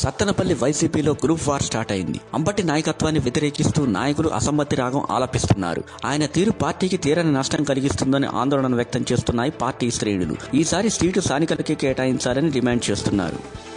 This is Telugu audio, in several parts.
సత్తెనపల్లి వైసీపీలో గ్రూప్ వార్ స్టార్ట్ అయింది. అంబటి నాయకత్వాన్ని వ్యతిరేకిస్తూ నాయకులు అసమ్మతి రాగం ఆలపిస్తున్నారు. ఆయన తీరు పార్టీకి తీరని నష్టం కలిగిస్తుందని ఆందోళన వ్యక్తం చేస్తున్నాయి పార్టీ శ్రేణులు. ఈసారి సీటు స్థానికులకే కేటాయించాలని డిమాండ్ చేస్తున్నారు.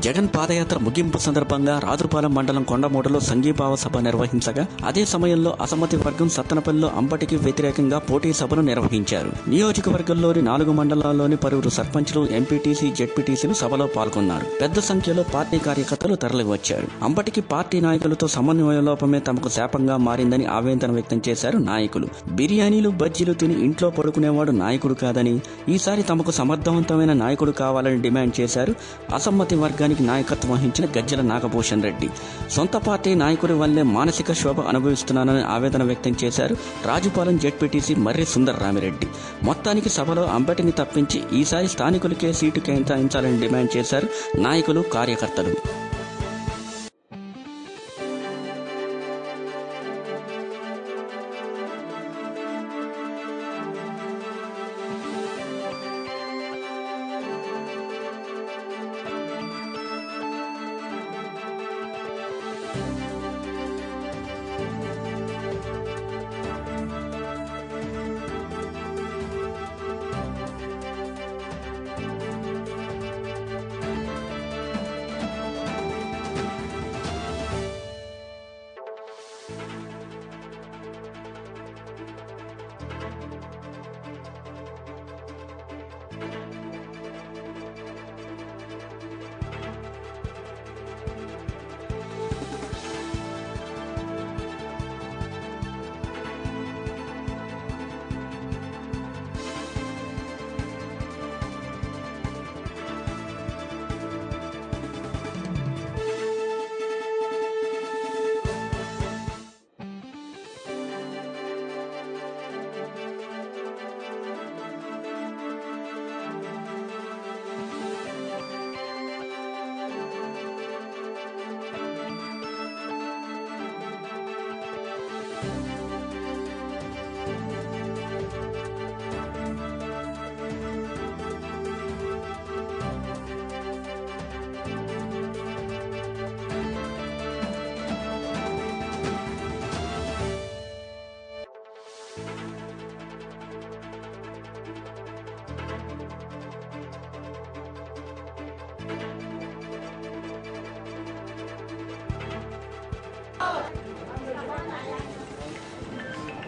జగన్ పాదయాత్ర ముగింపు సందర్భంగా రాజుపాలెం మండలం కొండమూటలో సంఘీభావ సభ నిర్వహించగా అదే సమయంలో అసమ్మతి వర్గం సత్తనపల్లిలో అంబటికి వ్యతిరేకంగా పోటీ సభను నిర్వహించారు. నియోజకవర్గంలోని నాలుగు మండలాల్లోని పలువురు సర్పంచ్లు ఎంపీటీసీ జెడ్పీటీసీలు సభలో పాల్గొన్నారు. పెద్ద సంఖ్యలో పార్టీ కార్యకర్తలు తరలివచ్చారు. అంబటికి పార్టీ నాయకులతో సమన్వయ లోపమే తమకు శాపంగా మారిందని ఆవేదన వ్యక్తం చేశారు నాయకులు. బిర్యానీలు బజ్జీలు తిని ఇంట్లో పడుకునేవాడు నాయకుడు కాదని ఈసారి తమకు సమర్థవంతమైన నాయకుడు కావాలని డిమాండ్ చేశారు అసమ్మతి వర్గానికి నాయకత్వం వహించిన గజ్జల నాగభూషణ్ రెడ్డి. సొంత పార్టీ నాయకుడి వల్లే మానసిక శోభ అనుభవిస్తున్నానని ఆవేదన వ్యక్తం చేశారు రాజుపాలెం జెడ్పీటీసీ మర్రి సుందర రామిరెడ్డి. మొత్తానికి సభలో అంబటిని తప్పించి ఈసారి స్థానికులకే సీటు కేటాయించాలని డిమాండ్ చేశారు నాయకులు కార్యకర్తలు.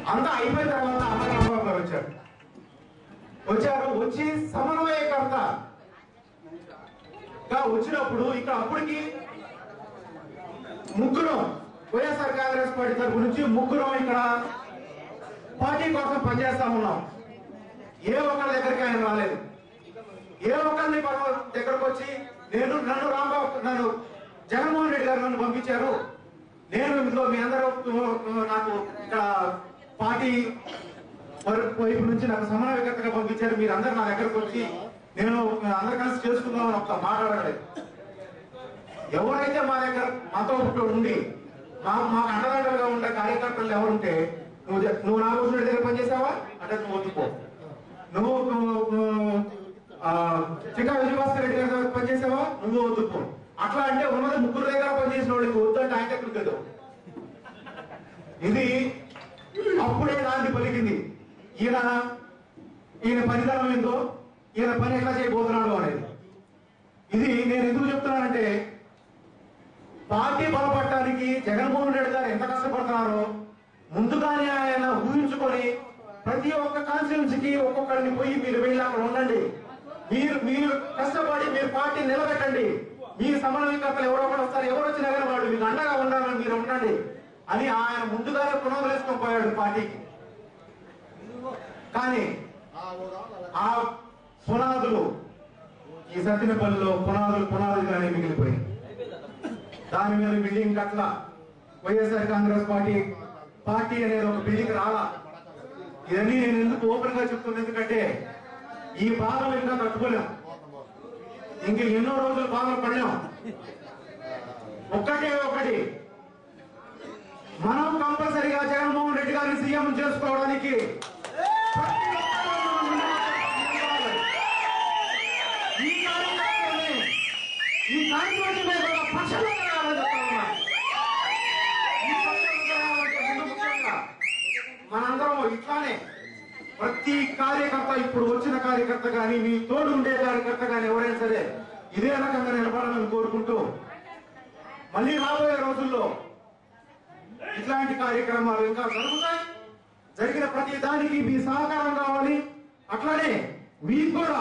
అంతా అయిపోయిన తర్వాత అమరరావు గారు వచ్చారు. వచ్చారు వచ్చి సమన్వయకర్త. వచ్చినప్పుడు ఇక్కడ అప్పటికి ముగ్గురు వైఎస్ఆర్ కాంగ్రెస్ పార్టీ తరపు నుంచి ముగ్గురు ఇక్కడ పార్టీ కోసం పనిచేస్తా ఉన్నాం. ఏ ఒక్కరి దగ్గరికి ఆయన రాలేదు. ఏ ఒక్కరిని పర్వ- దగ్గరకు వచ్చి నేను నన్ను రాంబాబు నన్ను జగన్మోహన్ రెడ్డి గారు నన్ను పంపించారు. నేను ఇందులో మీ అందరూ నాకు ఇక్కడ పార్టీ వైపు నుంచి నాకు సమన్వయకర్తగా పంపించారు. మీరు అందరు నా దగ్గరకు వచ్చి నేను అందరు కలిసి చేసుకుందామని ఒక మాట్లాడలేదు ఎవరైతే మా దగ్గర మాతో ఒకటి ఉండి మా మాకు అండదండలుగా ఉండే కార్యకర్తలు ఎవరుంటే నువ్వు నువ్వు నా రెడ్డి దగ్గర పనిచేసావా? అంటే నువ్వు వద్దుకో నువ్వు ఆ, చికా విజయభాస్కర్ రెడ్డి గారి దగ్గర పనిచేసావా? నువ్వు వద్దుకో అట్లా అంటే ఉన్నది ముగ్గురు దగ్గర పనిచేసిన వాళ్ళకి వద్దంటే ఆయన దగ్గరికి ఇది ఈయన ఈయన పనితనం ఏందో ఈయన పని ఎట్లా చేయబోతున్నాడు అనేది. ఇది నేను ఎందుకు చెప్తున్నానంటే పార్టీ బలపడటానికి జగన్మోహన్ రెడ్డి గారు ఎంత కష్టపడుతున్నారో ముందుగానే ఆయన ఊహించుకొని ప్రతి ఒక్క కాన్స్టిట్యున్సీకి ఒక్కొక్కరిని పోయి మీరు వెళ్ళి అక్కడ ఉండండి. మీరు మీరు కష్టపడి మీరు పార్టీ నిలబెట్టండి. మీ సమన్వయకర్తలు ఎవరో కూడా వస్తారు ఎవరు వచ్చినా కానీ వాళ్ళు మీకు అండగా ఉండాలని మీరు ఉండండి. అని ఆయన ముందుగానే పునాదులు వేసుకొని పోయాడు పార్టీకి. కానీ ఆ పునాదులు ఈ సత్యనపల్లిలో పునాదులు పునాదులుగానే మిగిలిపోయాయి. దాని మీద బిల్డింగ్ కట్ల. వైఎస్ఆర్ కాంగ్రెస్ పార్టీ పార్టీ అనేది ఒక బిల్డింగ్ రాలా. ఇవన్నీ నేను ఎందుకు ఓపెన్గా చెప్తున్నా? ఎందుకంటే ఈ బాధలు ఇంకా తట్టుకోలేం. ఇంక ఎన్నో రోజులు బాధలు పడలేం. ఒక్కటే ఒకటి. మనం కంపల్సరిగా జగన్మోహన్ రెడ్డి గారిని సీఎం చేసుకోవడానికి ఈ ఇట్లానే ప్రతి కార్యకర్త ఇప్పుడు వచ్చిన కార్యకర్త కానీ మీ తోడు ఉండే కార్యకర్త కానీ ఎవరైనా సరే ఇదే రకంగా నిలబడాలని కోరుకుంటూ మళ్ళీ రాబోయే రోజుల్లో ఇట్లాంటి కార్యక్రమాలు ఇంకా జరుగుతాయి. జరిగిన ప్రతి దానికి మీ సహకారం కావాలి. అట్లానే మీకు కూడా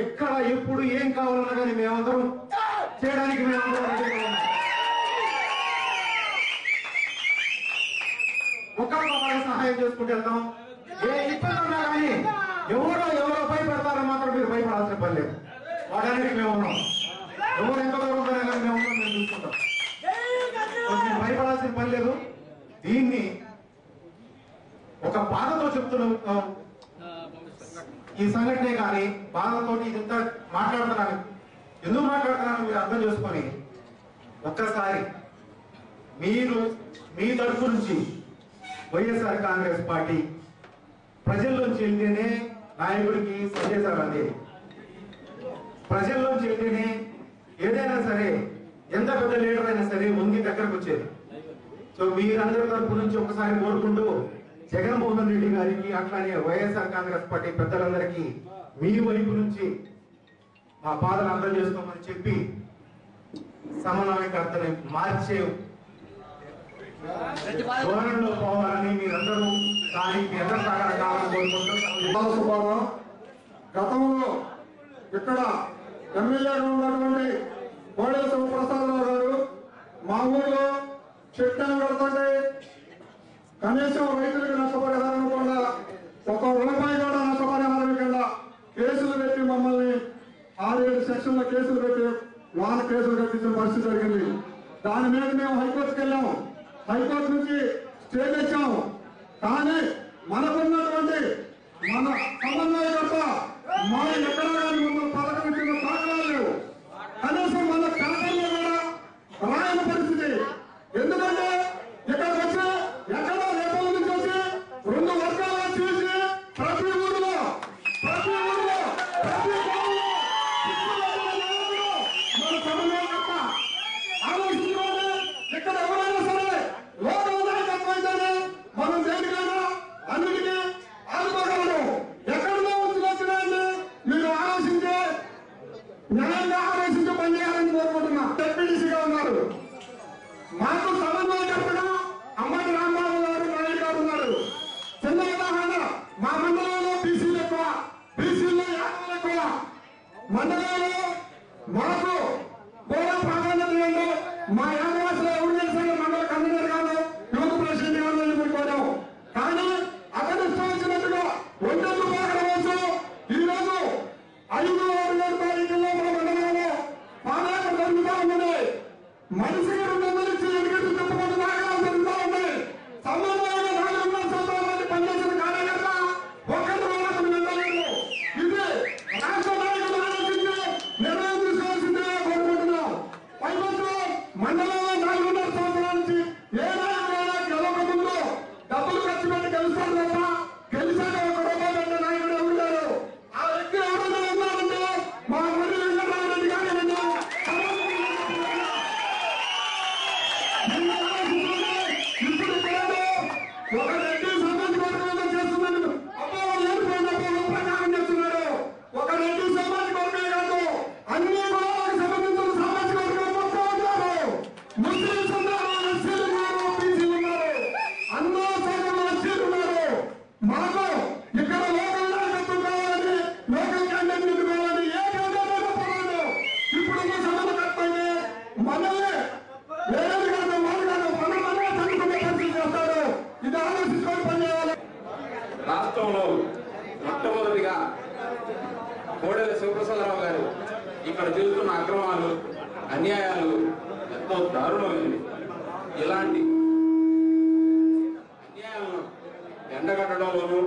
ఎక్కడ ఎప్పుడు ఏం కావాలన్నా కానీ మేమందరం చేయడానికి మేమందరం. ఒకరికొకరు సహాయం చేసుకుంటూ వెళ్తాం ఏ ఇబ్బంది ఉన్నా కానీ ఎవరో ఎవరో భయపడతారో మాత్రం మీరు భయపడాల్సిన పని లేదు. వాటన్నిటికీ మేము ఉన్నాం. ఎవరు ఎంత దూరం ఉన్నా కానీ మేము ఉన్నాం మేము చూసుకుంటాం. భయపడాల్సిన పని లేదు. దీన్ని ఒక బాధతో చెప్తున్నాం ఈ సంఘటనే కానీ బాధతో ఇదంతా మాట్లాడుతున్నాను. ఎందుకు మాట్లాడుతున్నాను మీరు అర్థం చేసుకొని? ఒక్కసారి మీరు మీ తరఫు నుంచి వైఎస్ఆర్ కాంగ్రెస్ పార్టీ ప్రజల్లోంచి వెళ్తేనే నాయకుడికి సందేశాలండి. ప్రజల్లోంచి వెళ్తేనే ఏదైనా సరే ఎంత పెద్ద లీడర్ అయినా సరే ముందు దగ్గరకు వచ్చేది. సో మీరందరి తరపు నుంచి ఒకసారి కోరుకుంటూ జగన్మోహన్ రెడ్డి గారికి అట్లానే వైఎస్ఆర్ కాంగ్రెస్ పార్టీ పెద్దలందరికీ మీ వైపు నుంచి మా బాధలు అర్థం చేసుకోమని చెప్పి సమన్వయకర్తని మార్చే ధోరణిలో పోవాలని మీరందరూ దానికి మీ అందరూ సహకారం కావాలని కోరుకుంటూ గతంలో ఇక్కడ ఎమ్మెల్యేగా ఉన్నటువంటి కోడెల శివప్రసాదరావు గారు మా ఊళ్ళో చెట్టు కడుతుంటే కనీసం రైతులకు నష్టపరిహారం కూడా ఒక రూపాయి కూడా నష్టపరిహారం కింద కేసులు పెట్టి మమ్మల్ని ఆరేడు సెక్షన్ల కేసులు పెట్టి వాన కేసులు కట్టించిన పరిస్థితి జరిగింది. దాని మీద మేము హైకోర్టుకి వెళ్ళాము. హైకోర్టు నుంచి స్టే తెచ్చాము. కానీ మనకున్నటువంటి మన సమన్వయకర్త మన ఎక్కడ కానీ మమ్మల్ని పలకరించిన దాఖలాలు లేవు. కనీసం మన పేపర్లో కూడా రాయని ఐదు ఆరు ఏడు తారీఖుల్లో మన మండలంలో ఉన్నది రెండు వందలు ఇచ్చి ఎన్నికలు చెప్పుకుంటూ నాగాలు జరుగుతూ ఉన్నాయి సమన్వయంగా నాలుగున్నర సంవత్సరాల మంది పనిచేసిన కార్యకర్త ఒక్కరు వాళ్ళకు నిందలేదు ఇది రాష్ట్ర నాయకులు ఆలోచించి నిర్ణయం తీసుకోవాల్సిందిగా కోరుకుంటున్నాం పైవచ్చు మండలంలో నాలుగున్నర సంవత్సరాల నుంచి ఏ నాయకుడైనా గెలవకముందు డబ్బులు ఖర్చు పెట్టి గెలుస్తాడు తప్ప గెలిచాక ఒక రూపాయి పెట్టే నాయకుడు ఎవరు లేరు ఆ వ్యక్తి ఎవరైనా ఉన్నారంటే మా ఊరి వెంకటరామరెడ్డి గారి రెండు ఇప్పుడు కాదు ఒక రెడ్డి సమాజ్ వర్గంలో చేస్తున్నాడు అబ్బో ఏడుకోండి అబ్బో ప్రచారం చేస్తున్నాడు ఒక రెడ్డి సమాజ్ వర్గమే కాదు అన్ని కులాలకు సంబంధించిన సామాజిక వర్గం మొత్తం ఉన్నారు ముస్లింస్ ఉన్నారు ఎస్సీలు ఉన్నారు బీసీలు ఉన్నారు అన్నో సంఘంలో ఎస్సీలు ఉన్నారు మాకు ఇక్కడ లోకల్ నాయకత్వం కావాలని లోకల్ క్యాండిడేట్ నిలుపుకోవాలని ఏ క్యాండిడేట్ పర్వాలేదు ఇప్పుడు ఉన్న సమన్వయకర్తని మనల్ని వేరేది కాదు వాళ్ళు కాదు మన మనమే చదువుకునే పరిస్థితి చేస్తారు ఇది ఆలోచించుకొని పనిచేయాలి రాష్ట్రంలో మొట్టమొదటిగా కోడెల శివప్రసాదరావు గారు ఇక్కడ జరుగుతున్న అక్రమాలు అన్యాయాలు ఎంతో దారుణమైనవి. ఇలాంటి అన్యాయాలను ఎండగట్టడంలోనూ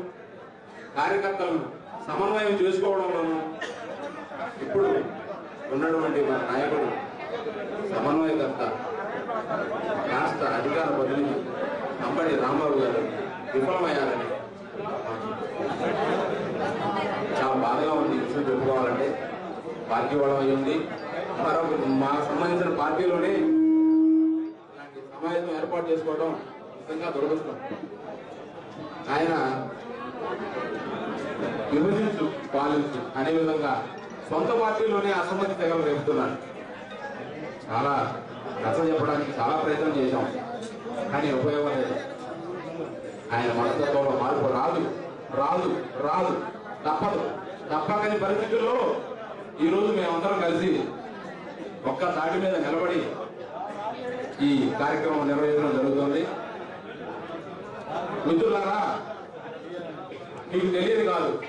కార్యకర్తలను సమన్వయం చేసుకోవడంలోనూ ఇప్పుడు ఉన్నటువంటి మన నాయకుడు సమన్వయకర్త రాష్ట్ర అధికార బదిలీ అంబడి రాంబాబు గారు విఫలమయ్యారని చాలా బాధగా ఉంది విషయం చెప్పుకోవాలంటే. పార్టీ వాళ్ళం అయి ఉంది మరొక మాకు సంబంధించిన పార్టీలోనే ఇలాంటి సమావేశం ఏర్పాటు చేసుకోవడం నిజంగా దురదృష్టం. ఆయన విభజించు పాలించు అనే విధంగా సొంత పార్టీలోనే అసమ్మతి తెగలు రేపుతున్నాడు చాలా కథ చెప్పడానికి చాలా ప్రయత్నం చేశాం. కానీ ఉపయోగం లేదు. ఆయన మనస్తత్వంలో మార్పు రాదు. రాదు రాదు. తప్పదు. తప్పకని పరిస్థితుల్లో ఈరోజు మేమందరం కలిసి ఒక్క తాటి మీద నిలబడి ఈ కార్యక్రమం నిర్వహించడం జరుగుతుంది. మిత్రులారా మీకు తెలియదు కాదు.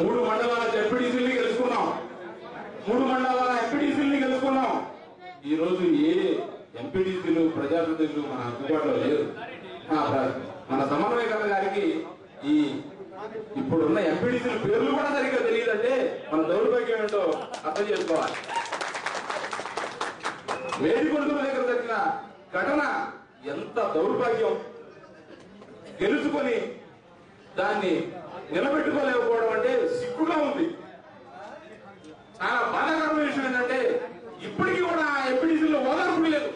మూడు మండలాల ఎంపీడీసీల్ని గెలుచుకున్నాం. మూడు మండలాల ఎంపీడీసీల్ని గెలుచుకున్నాం. ఈ రోజు ఏ ఎంపీడీసీలు ప్రజాప్రతినిధులు మన అందుబాటులో లేరు. మన సమన్వయకర్త గారికి ఈ ఇప్పుడున్న ఎంపీడీసీల పేర్లు కూడా సరిగ్గా తెలియదంటే మన దౌర్భాగ్యం ఏంటో అర్థం చేసుకోవాలి. వేదికొండల దగ్గర జరిగిన ఘటన ఎంత దౌర్భాగ్యం. గెలుచుకొని దాన్ని నిలబెట్టుకోలేకపోవడం అంటే సిగ్గుగా ఉంది. చాలా బాధాకరమైన విషయం ఏంటంటే ఇప్పటికీ కూడా ఆ ఎంపీడీసీలో ఓదార్పు లేదు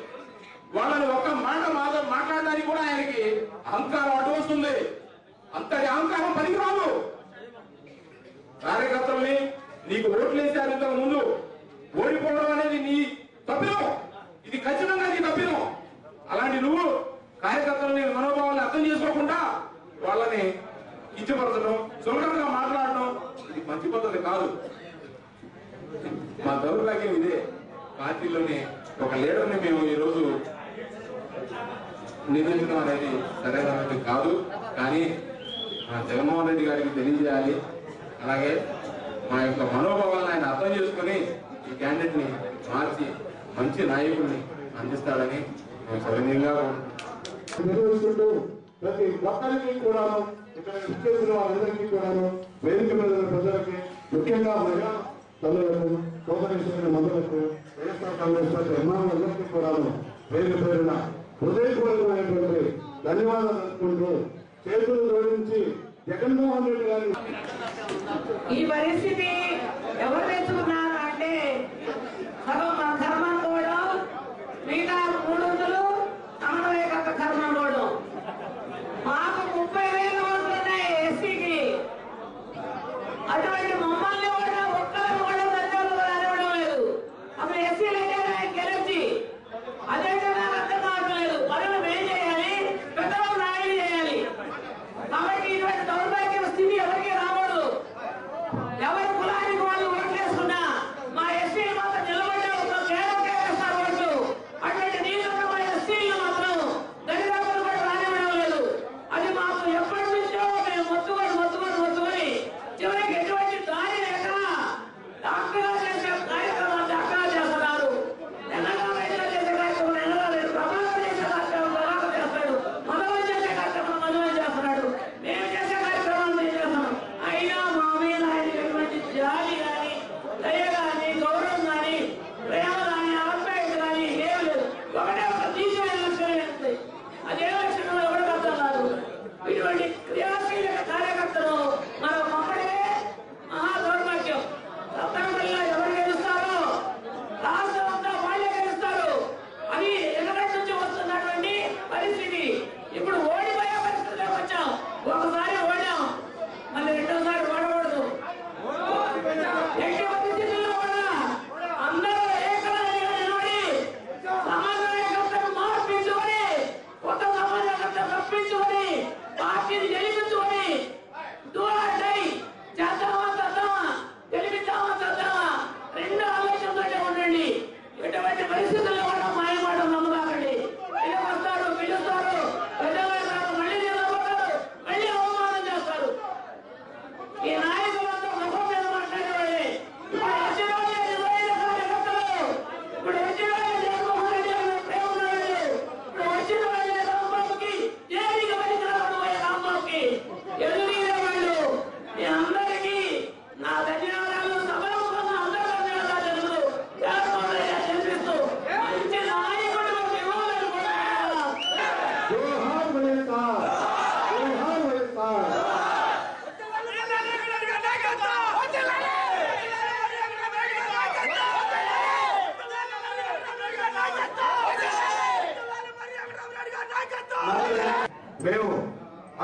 వాళ్ళని ఒక్క మాట మాట మాట్లాడడానికి కూడా ఆయనకి అహంకారం అడ్డు వస్తుంది. అంతటి అహంకారం పనికిరాదు. కార్యకర్తల్ని నీకు ఓట్లేసారు ఇంతకు ముందు. ఓడిపోవడం అనేది నీ తప్పిదం. ఇది ఖచ్చితంగా నీ తప్పిదం. అలాంటి నువ్వు కార్యకర్తలని మనోభావాన్ని అర్థం చేసుకోకుండా వాళ్ళని కించపరచడం సులభంగా మాట్లాడడం ఇది మంచి పద్ధతి కాదు. మా దౌర్భాగ్యం ఇదే. పార్టీలోని ఒక లీడర్ని మేము ఈరోజు నియమించడం అనేది సరైన కాదు. కానీ మా జగన్మోహన్ రెడ్డి గారికి తెలియజేయాలి. అలాగే మా యొక్క మనోభావాలను ఆయన అర్థం చేసుకుని ఈ క్యాండిడేట్ని మార్చి మంచి నాయకుడిని అందిస్తాడని మేము సవినీయంగా నిర్వహిస్తుంటూ ప్రతి ఒక్కరికి కూడాను ఇక్కడ విచ్చేసిన వారందరికీ కూడాను వేదిక మీద ఉన్న ప్రజలకి ముఖ్యంగా మహిళా తల్లులకు కోపరేషన్ మందులకు వైఎస్ఆర్ కాంగ్రెస్ పార్టీ అభిమానులందరికీ కూడాను పేరు పేరున హృదయపూర్వకమైనటువంటి ధన్యవాదాలు అనుకుంటూ చేతులు జోడించి జగన్మోహన్ రెడ్డి గారి ఈ పరిస్థితి ఎవరు తెచ్చుకున్నారు అంటే సగం మన కర్మం కూడా మిగతా మూడు వందలు సమన్వయకర్త కర్మం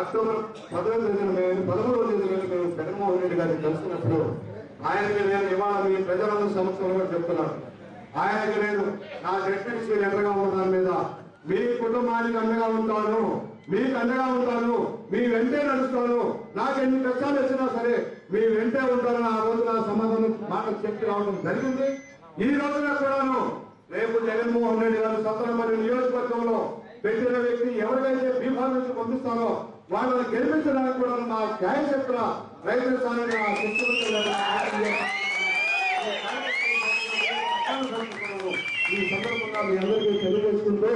అక్టోబర్ పదవ తేదీన మేము పదమూడవ తేదీన మేము జగన్మోహన్ రెడ్డి గారిని కలిసినప్పుడు ఆయనకి నేను ఇవాళ మీ ప్రజలందరి సమక్షంలో చెప్తున్నాను. ఆయనకి నేను నా డెప్యూటీ ఎండగా ఉన్న మీద మీ కుటుంబానికి అండగా ఉంటాను మీకు అండగా ఉంటాను మీ వెంటే నడుస్తాను. నాకు ఎన్ని కష్టాలు వచ్చినా సరే మీ వెంటే ఉంటానని ఆ రోజు నా సమాధానం మాట చెప్పి రావడం జరిగింది. ఈ రోజున కూడాను రేపు జగన్మోహన్ రెడ్డి గారు సత్తనపల్లి నియోజకవర్గంలో పెట్టిన వ్యక్తి ఎవరికైతే బీహార్ నుంచి పంపిస్తారో వాళ్ళని గెలిపించడానికి కూడా నా న్యాయశక్తుల రైతు స్థానాన్ని ఆ ఈ సందర్భంగా మీ అందరికీ తెలియజేసుకుంటూ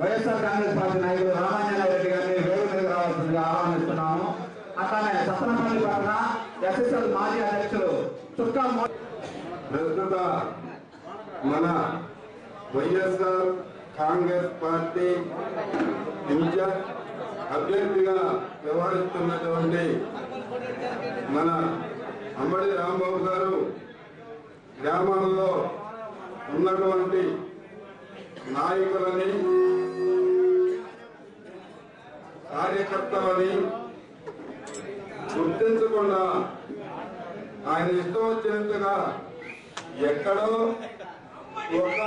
వైఎస్ఆర్ కాంగ్రెస్ పార్టీ నాయకులు రామాంజన గారిని వేరు మీద రావాల్సిందిగా ఆహ్వానిస్తున్నాము. అట్లానే సత్తనపల్లి పట్ల ఎస్ఎస్ఎల్ మాజీ అధ్యక్షులు చుక్కా ప్రస్తుత మన వైఎస్ఆర్ కాంగ్రెస్ పార్టీ ఇన్ఛార్జ్ అభ్యర్థిగా వ్యవహరిస్తున్నటువంటి మన అమ్మడి రాంబాబు గారు గ్రామాల్లో ఉన్నటువంటి నాయకులని కార్యకర్తలని గుర్తించకుండా ఆయన ఇష్టం వచ్చినట్టుగా ఎక్కడో ఒక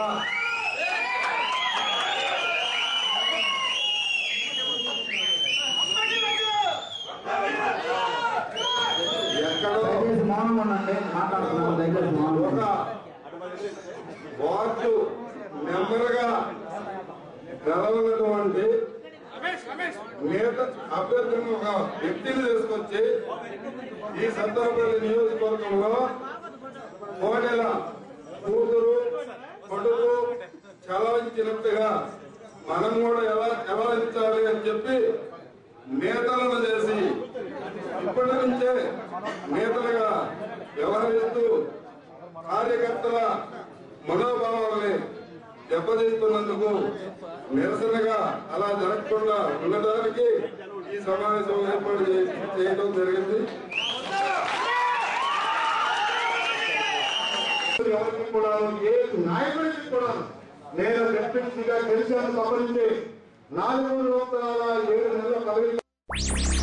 ఎక్కడో దయచేసి మౌనం ఉండండి మాట్లాడుతున్నాము దయచేసి మౌనం ఒక ఉండండి. వార్డు మెంబర్గా గెలవనటువంటి నేత అభ్యర్థిని ఒక వ్యక్తిని తీసుకొచ్చి ఈ సందర్భంలో నియోజకవర్గంలో కోడెల కూతురు కొడుకు చలవించినట్టుగా మనం కూడా ఎలా చలవించాలి అని చెప్పి నేతలను చేసి ఇప్పటి నుంచే నేతలుగా వ్యవహరిస్తూ కార్యకర్తల మనోభావాల్ని దెబ్బతీస్తున్నందుకు నిరసనగా అలా జరగకుండా ఉండటానికి ఈ సమావేశం ఏర్పాటు చేయడం జరిగింది. ఎవరికి కూడా ఏ నాయకుడికి కూడా నేను డెప్యూటీగా గెలిచాను సంబంధించి నాలుగు వందల ఏడు నెలల పదవి